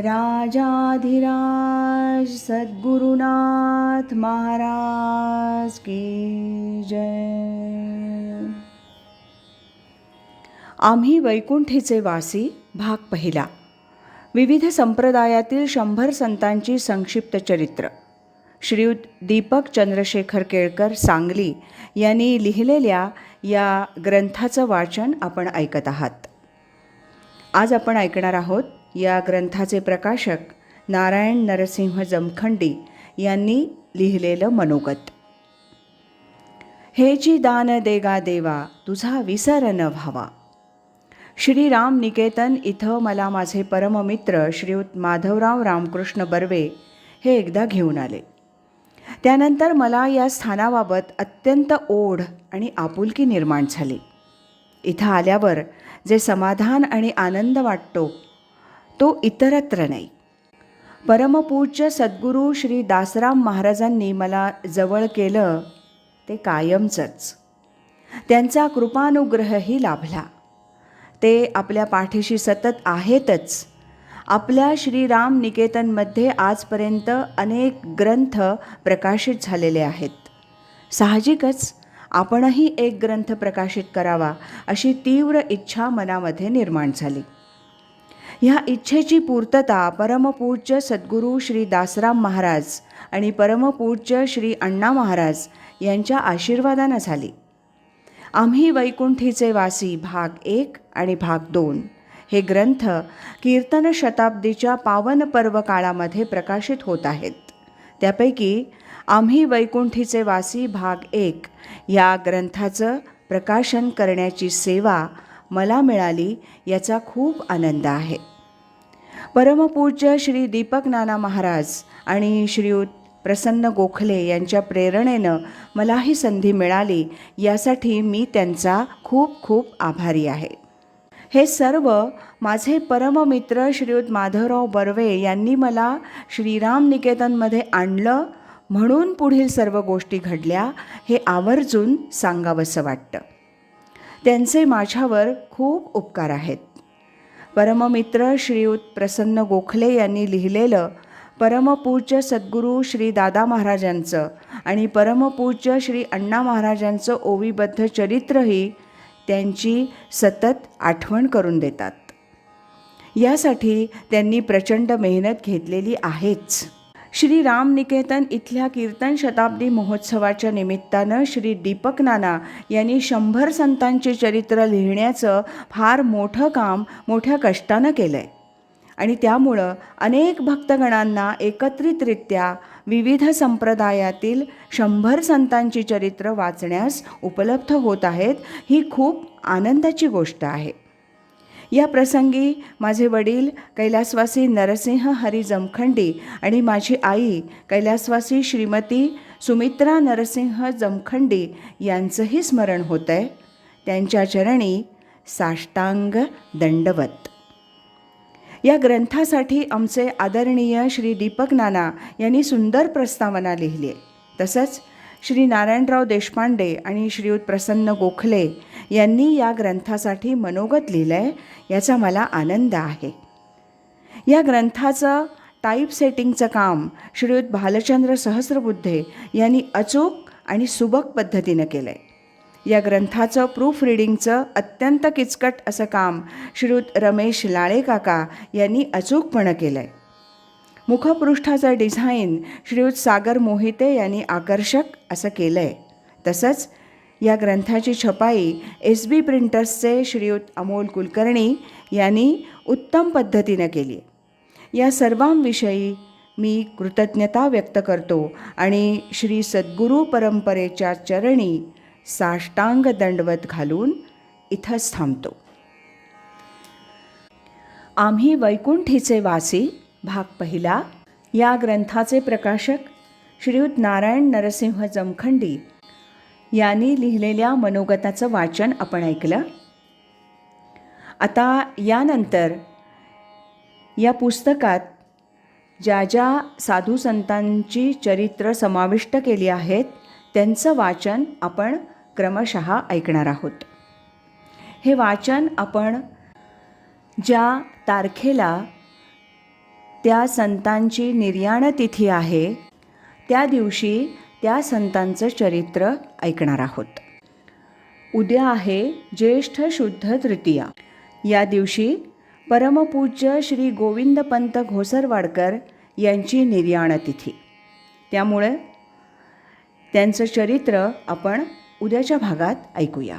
राजाधिराज सद्गुरुनाथ महाराज की जय। आम्ही वैकुंठीचे वासी भाग पहिला. विविध संप्रदायातील शंभर संतांची संक्षिप्त चरित्र. श्रीयुत दीपक चंद्रशेखर केळकर सांगली यांनी लिहिलेल्या या ग्रंथाचं वाचन आपण ऐकत आहात. आज आपण ऐकणार आहोत या ग्रंथाचे प्रकाशक नारायण नरसिंह जमखंडी यांनी लिहिलेलं मनोगत. हे जी दान देगा देवा तुझा विसर न व्हावा. श्रीराम निकेतन इथं मला माझे परममित्र श्रीयुत माधवराव रामकृष्ण बर्वे हे एकदा घेऊन आले. त्यानंतर मला या स्थानाबाबत अत्यंत ओढ आणि आपुलकी निर्माण झाली. इथं आल्यावर जे समाधान आणि आनंद वाटतो तो इतरत्र नाही. परमपूज्य सद्गुरू श्री दासराम महाराजांनी मला जवळ केलं ते कायमचंच. त्यांचा कृपानुग्रहही लाभला. ते आपल्या पाठीशी सतत आहेतच. आपल्या श्रीराम निकेतनमध्ये आजपर्यंत अनेक ग्रंथ प्रकाशित झालेले आहेत. साहजिकच आपणही एक ग्रंथ प्रकाशित करावा अशी तीव्र इच्छा मनामध्ये निर्माण झाली. ह्या इच्छेची पूर्तता परमपूज्य सद्गुरू श्री दासराम महाराज आणि परमपूज्य श्री अण्णा महाराज यांच्या आशीर्वादानं झाली. आम्ही वैकुंठीचे वासी भाग एक आणि भाग दोन हे ग्रंथ कीर्तन शताब्दीच्या पावन पर्व काळामध्ये प्रकाशित होत आहेत. त्यापैकी आम्ही वैकुंठीचे वासी भाग एक या ग्रंथाचं प्रकाशन करण्याची सेवा मला मिळाली याचा खूप आनंद आहे. परमपूज्य श्री दीपक नाना महाराज आणि श्रीयुत प्रसन्न गोखले यांच्या प्रेरणेनं मला ही संधी मिळाली यासाठी मी त्यांचा खूप खूप आभारी आहे. हे सर्व माझे परममित्र श्रीयुत माधवराव बर्वे यांनी मला श्रीराम निकेतनमध्ये आणलं म्हणून पुढील सर्व गोष्टी घडल्या हे आवर्जून सांगावंसं वाटतं. त्यांचे माझ्यावर खूप उपकार आहेत. परममित्र श्रीयुत प्रसन्न गोखले यांनी लिहिलेलं परमपूज्य सद्गुरू श्री दादा महाराजांचं आणि परमपूज्य श्री अण्णा महाराजांचं ओवीबद्ध चरित्रही त्यांची सतत आठवण करून देतात. यासाठी त्यांनी प्रचंड मेहनत घेतलेली आहेच. श्री राम निकेतन इथल्या कीर्तन शताब्दी महोत्सवाच्या निमित्तानं श्री दीपक नाना यांनी शंभर संतांचे चरित्र लिहिण्याचं फार मोठं काम मोठ्या कष्टानं केलं आहे आणि त्यामुळं अनेक भक्तगणांना एकत्रितरित्या विविध संप्रदायातील शंभर संतांची चरित्र वाचण्यास उपलब्ध होत आहेत ही खूप आनंदाची गोष्ट आहे. या प्रसंगी माझे वडील कैलासवासी नरसिंह हरी जमखंडी आणि माझी आई कैलासवासी श्रीमती सुमित्रा नरसिंह जमखंडी यांचंही स्मरण होतं आहे त्यांच्या चरणी साष्टांग दंडवत. या ग्रंथासाठी आमचे आदरणीय श्री दीपक नाना यांनी सुंदर प्रस्तावना लिहिली आहे. तसंच श्री नारायणराव देशपांडे आणि श्रीयुत प्रसन्न गोखले यांनी या ग्रंथासाठी मनोगत लिहिलं आहे याचा मला आनंद आहे. या ग्रंथाचं टाईप सेटिंगचं काम श्रीयुत भालचंद्र सहस्रबुद्धे यांनी अचूक आणि सुबक पद्धतीनं केलं आहे या ग्रंथाचं प्रूफ रिडिंगचं अत्यंत किचकट असं काम श्रीयुत रमेश लाळे काका यांनी अचूकपणं केलं आहे मुखपृष्ठाचं डिझाईन श्रीयुत सागर मोहिते यांनी आकर्षक असं केलं आहे तसंच या ग्रंथाची छपाई एस बी प्रिंटर्सचे श्रीयुत अमोल कुलकर्णी यांनी उत्तम पद्धतीनं केली आहे. या सर्वांविषयी मी कृतज्ञता व्यक्त करतो आणि श्री सद्गुरू परंपरेच्या चरणी साष्टांग दंडवत घालून इथंच थांबतो. आम्ही वैकुंठीचे वासी भाग पहिला. या ग्रंथाचे प्रकाशक श्रीयुत नारायण नरसिंह जमखंडी यांनी लिहिलेल्या मनोगताचं वाचन आपण ऐकलं. आता यानंतर या पुस्तकात ज्या ज्या साधू संतांची चरित्र समाविष्ट केली आहेत त्यांचं वाचन आपण क्रमशः ऐकणार आहोत. हे वाचन आपण ज्या तारखेला त्या संतांची निर्याण तिथी आहे. त्या दिवशी त्या संतांचं चरित्र ऐकणार आहोत. उद्या आहे ज्येष्ठ शुद्ध तृतीया. या दिवशी परमपूज्य श्री गोविंदपंत घोसरवाडकर यांची निर्याण तिथी. त्यामुळे त्यांचं चरित्र आपण उद्याच्या भागात ऐकूया.